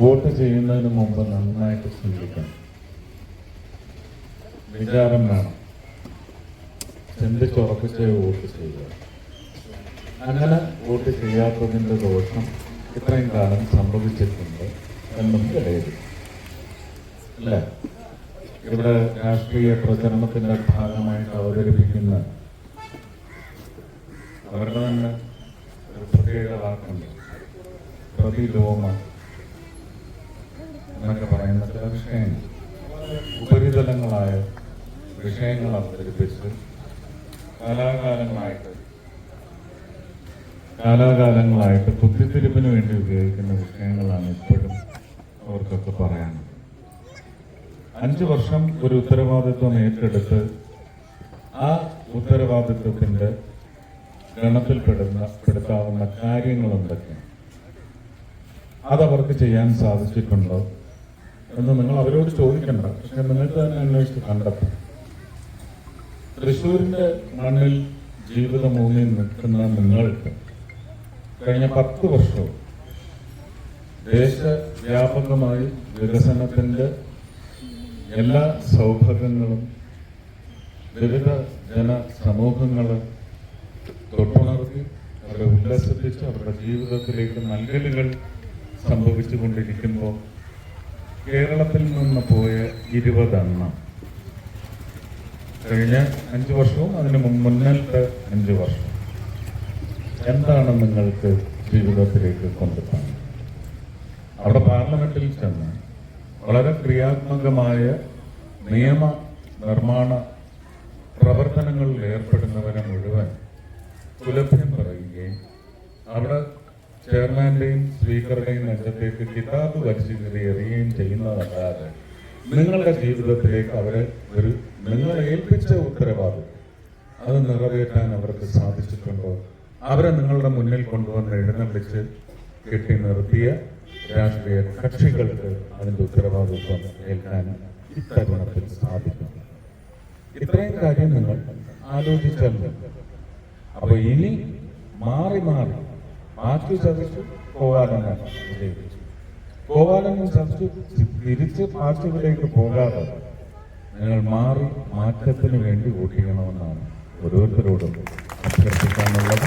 Vote ചെയ്യുന്നതിന് മുമ്പ് നന്നായിട്ട് ചിന്തിക്കണം. വിചാരം വേണം. ചിന്തിച്ചുറപ്പിച്ചേ വോട്ട് ചെയ്യുക? അങ്ങനെ വോട്ട് ചെയ്യാത്തതിന്റെ ദോഷം ഇത്രയും കാലം സംഭവിച്ചിട്ടുണ്ട് എന്നും വിലയിരുത്തും അല്ലേ? ഇവിടെ രാഷ്ട്രീയ പ്രചരണത്തിന്റെ ഭാഗമായിട്ട് അവതരിപ്പിക്കുന്ന അവരുടെ തന്നെ ഒരു പ്രത്യേക വാക്കുണ്ട്. പ്രതിലോമ വിഷയങ്ങൾ. ഉപരിതലങ്ങളായ വിഷയങ്ങൾ അവതരിപ്പിച്ച് കാലാകാലങ്ങളായിട്ട് കാലാകാലങ്ങളായിട്ട് ബുദ്ധിത്തിരിപ്പിന് വേണ്ടി ഉപയോഗിക്കുന്ന വിഷയങ്ങളാണ് ഇപ്പോഴും അവർക്കൊക്കെ പറയാനുള്ളത്. അഞ്ച് വർഷം ഒരു ഉത്തരവാദിത്വം ഏറ്റെടുത്ത് ആ ഉത്തരവാദിത്വത്തിന്റെ ഗണത്തിൽപ്പെടുന്ന പെടുത്താവുന്ന കാര്യങ്ങൾ എന്തൊക്കെയാണ്? അതവർക്ക് ചെയ്യാൻ സാധിച്ചിട്ടുണ്ടോ? എന്ന് നിങ്ങൾ അവരോട് ചോദിക്കണ്ട. പക്ഷെ നിങ്ങൾക്ക് തന്നെ അന്വേഷിച്ച് കണ്ടെത്താം തൃശ്ശൂരിന്റെ മണ്ണിൽ ജീവിതം ഊന്നി നിൽക്കുന്ന നിങ്ങൾക്ക് കഴിഞ്ഞ പത്ത് വർഷവും ദേശവ്യാപകമായി വികസനത്തിന്റെ എല്ലാ സൗഭാഗ്യങ്ങളും വിവിധ ജനസമൂഹങ്ങൾ തൊട്ടുണർത്തി അവരെ ഉല്ലസിപ്പിച്ച് അവരുടെ ജീവിതത്തിലേക്ക് നൽകലുകൾ സംഭവിച്ചുകൊണ്ടിരിക്കുമ്പോൾ കേരളത്തിൽ നിന്ന് പോയ ഇരുപതെണ്ണം. കഴിഞ്ഞ അഞ്ചു വർഷവും അതിന് മുന്നിലത്തെ അഞ്ചു വർഷം. എന്താണ് നിങ്ങൾക്ക് ജീവിതത്തിലേക്ക് കൊണ്ടുപോകുന്നത് അവിടെ പാർലമെന്റിൽ ചെന്ന് വളരെ ക്രിയാത്മകമായ നിയമ നിർമ്മാണ പ്രവർത്തനങ്ങളിൽ ഏർപ്പെടുന്നവരെ മുഴുവൻ കുലഭ്യം പറയുകയും അവിടെ ചെയർമാന്റെയും സ്പീക്കറുടെയും നെഞ്ചത്തേക്ക് കിതാബ് വലിച്ചു കയറി എറിയുകയും ചെയ്യുന്നതല്ലാതെ നിങ്ങളുടെ ജീവിതത്തിലേക്ക് അവരെ ഒരു നിങ്ങളെ ഏൽപ്പിച്ച ഉത്തരവാദിത്വം. അത് നിറവേറ്റാൻ അവർക്ക് സാധിച്ചിട്ടുണ്ടോ? അവരെ നിങ്ങളുടെ മുന്നിൽ കൊണ്ടുവന്ന് എഴുന്നള്ളിച്ച് കെട്ടി നിർത്തിയ രാഷ്ട്രീയ കക്ഷികൾക്ക് അതിന്റെ ഉത്തരവാദിത്വം ഏൽക്കാൻ ഇത്തരുണത്തിൽ സാധിക്കും. ഇത്രയും കാര്യം നിങ്ങൾ ആലോചിച്ചാൽ. അപ്പൊ ഇനി മാറി മാറി മാറ്റി ചതിച്ചു പോകാനാണ് വിജയിപ്പിച്ചു ഗോപാലനെ ചതിച്ചു തിരിച്ച് പാർട്ടികളിലേക്ക് പോകാതെ നിങ്ങൾ മാറി മാറ്റത്തിന് വേണ്ടി വോട്ട് ചെയ്യണമെന്നാണ് ഓരോരുത്തരോടും അഭ്യർത്ഥിക്കാനുള്ളത്.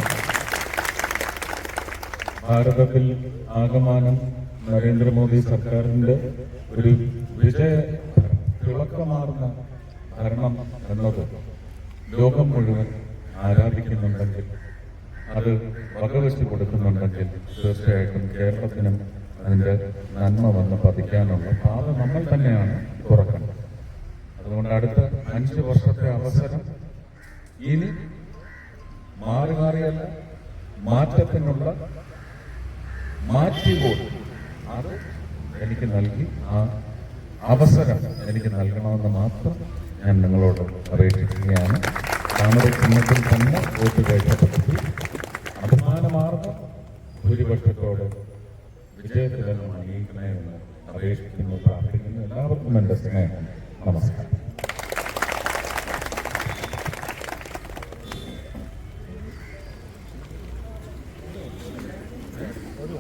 ഭാരതത്തിൽ ആകമാനം നരേന്ദ്രമോദി സർക്കാരിന്റെ ഒരു വിജയ തിളക്കമാർന്ന ഭരണം എന്നത് ലോകം മുഴുവൻ ആരാധിക്കുന്നുണ്ടെങ്കിൽ അത് വകവെച്ച് കൊടുക്കുന്നുണ്ടെങ്കിൽ തീർച്ചയായിട്ടും കേരളത്തിനും അതിന്റെ നന്മ വന്ന് പതിക്കാനുള്ള പാത നമ്മൾ തന്നെയാണ് തുറക്കേണ്ടത്. അതുകൊണ്ട് അടുത്ത അഞ്ച് വർഷത്തെ അവസരം ഇനി മാറി മാറിയല്ല മാറ്റത്തിനുള്ള മാറ്റി വോട്ട്. അത് എനിക്ക് നൽകി ആ അവസരം എനിക്ക് നൽകണമെന്ന് മാത്രം ഞാൻ നിങ്ങളോട് അപേക്ഷിക്കുകയാണ് താമര ചിഹ്നത്തിൽ തന്നെ വോട്ട് അഭിമാനമാർന്ന ഭൂരിപക്ഷത്തോട് വിജയത്തിലെന്നും അംഗീകരണമെന്ന് അപേക്ഷിക്കുന്നു പ്രാർത്ഥിക്കുന്നു എല്ലാവർക്കും എന്റെ സ്നേഹം നമസ്കാരം ഒരു